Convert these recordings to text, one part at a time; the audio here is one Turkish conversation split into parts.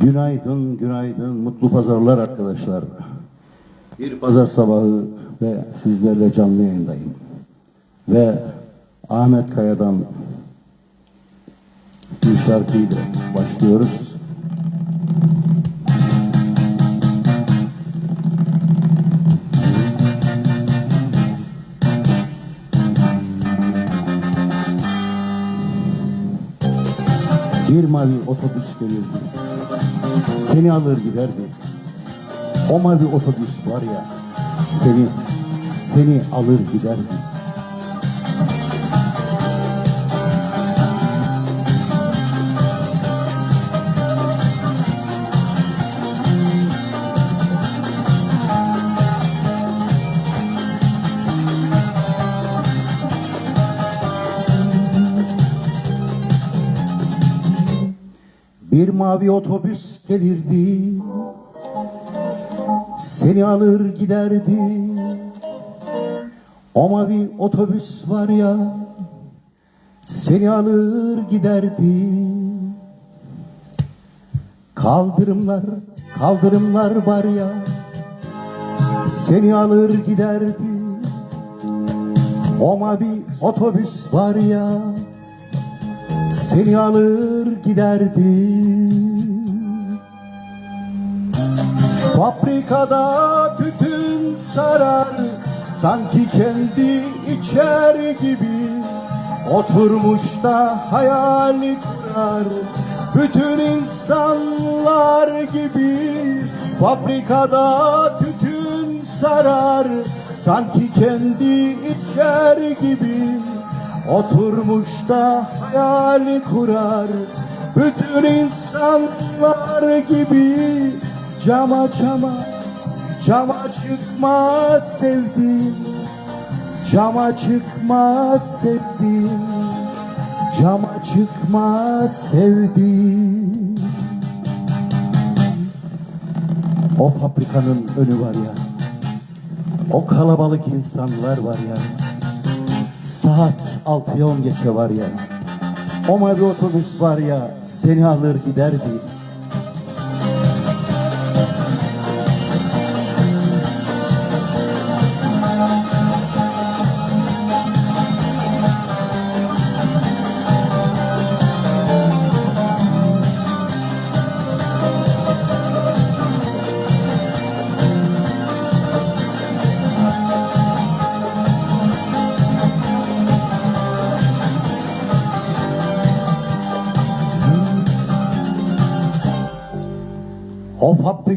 Günaydın, günaydın, mutlu pazarlar arkadaşlar. Bir pazar sabahı ve sizlerle canlı yayındayım. Ve Ahmet Kaya'dan bir şarkıyla başlıyoruz. Bir mavi otobüs gelirdi. Seni alır giderdi. O mavi otobüs var ya, seni, seni alır giderdi. Mavi otobüs gelirdi. Seni alır giderdi. O mavi otobüs var ya Seni alır giderdi. Kaldırımlar, kaldırımlar var ya Seni alır giderdi. O mavi otobüs var ya seni alır giderdi Fabrikada tütün sarar Sanki kendi içer gibi. Oturmuş da hayal kurar Bütün insanlar gibi. Fabrikada tütün sarar Sanki kendi içer gibi Oturmuş da hayal kurar. Bütün insanlar gibi. Cama cama Cama çıkma sevdim. Cama çıkma sevdim. Cama çıkma sevdim. O fabrikanın önü var ya. O kalabalık insanlar var ya Saat altıya on geçe var ya O mavi otobüs var ya Seni alır giderdi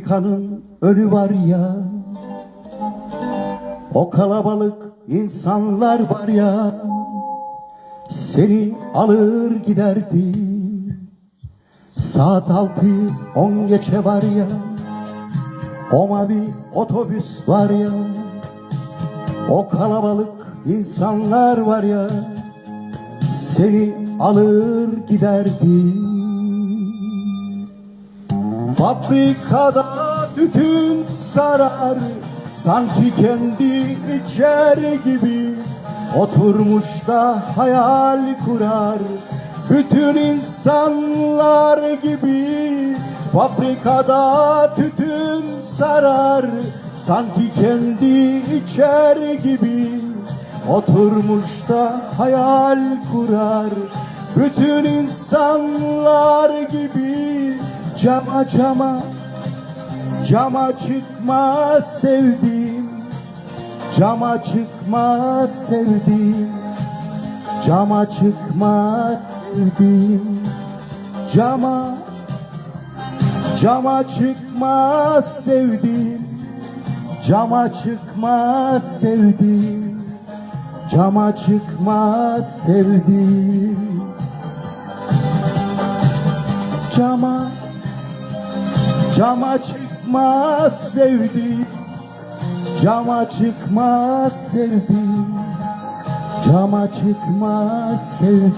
fabrikanın önü var ya. O kalabalık insanlar var ya. Seni alır giderdi. Saat altı on geçe var ya. O mavi otobüs var ya. O kalabalık insanlar var ya. Seni alır giderdi Fabrikada tütün sarar Sanki kendi içer gibi. Oturmuş da hayal kurar Bütün insanlar gibi. Fabrikada tütün sarar Sanki kendi içer gibi. Oturmuş da hayal kurar Bütün insanlar gibi Cama cama Cama çıkma sevdim Cama çıkma sevdim Cama çıkma sevdim Cama Cama çıkma sevdim Cama çıkma sevdim Cama çıkma sevdim Cama Cama çıkma sevdim. Cama çıkma sevdim. Cama çıkma sevdim.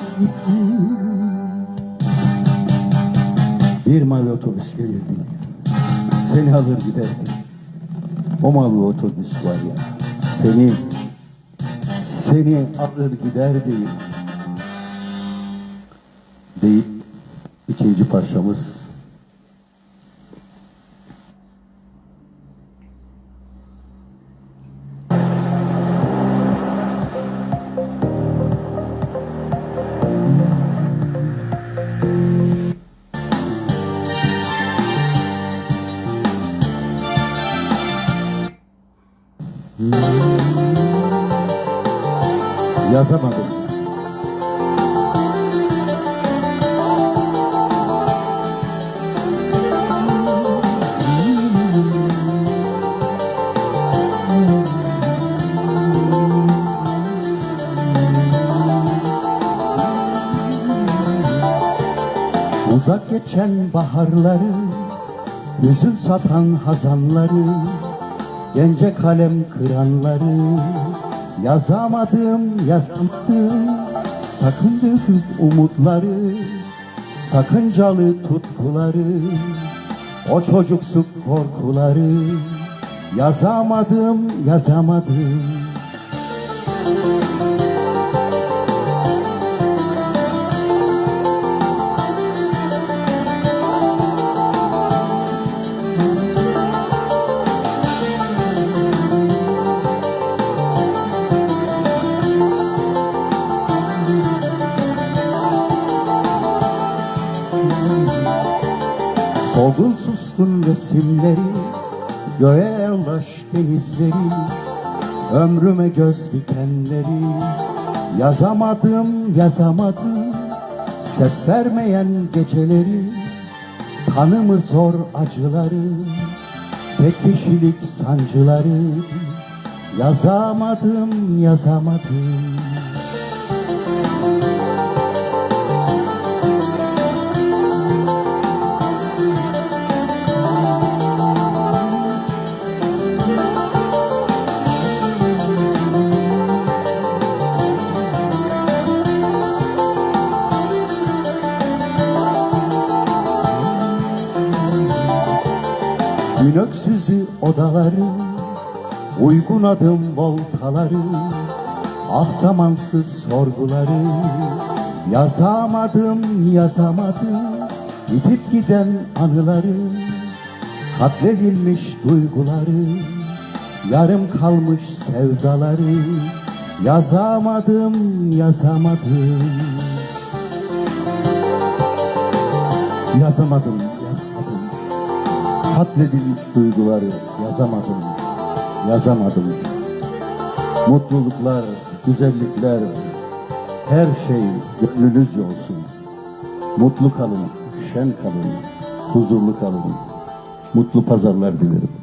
Bir mavi otobüs gelirdi. Seni alır giderdi. O mavi otobüs var ya Seni Seni alır giderdi. Deyip ikinci parçamız yazamadım. Uzak geçen baharları, hüzün satan hazanları, gence kalem kıranları, yazamadım, yazamadım, sakın döküp umutları, sakıncalı tutkuları, o çocuksu korkuları, yazamadım, yazamadım. Solgun suskun resimleri Göğe erlaş denizleri Ömrüme göz dikenleri. Yazamadım yazamadım Ses vermeyen geceleri Tanımı zor acıları Tek kişilik sancıları. Yazamadım yazamadım Gün öksüzü odaları Uygun adım voltaları Ah zamansız sorguları. Yazamadım yazamadım Gidip giden anıları Katledilmiş duyguları. Yarım kalmış sevdaları yazamadım Yazamadım. Yazamadım Katledilmiş duyguları yazamadım, yazamadım. Mutluluklar, güzellikler, her şey gönlünüzce olsun. Mutlu kalın, şen kalın, huzurlu kalın. Mutlu pazarlar dilerim.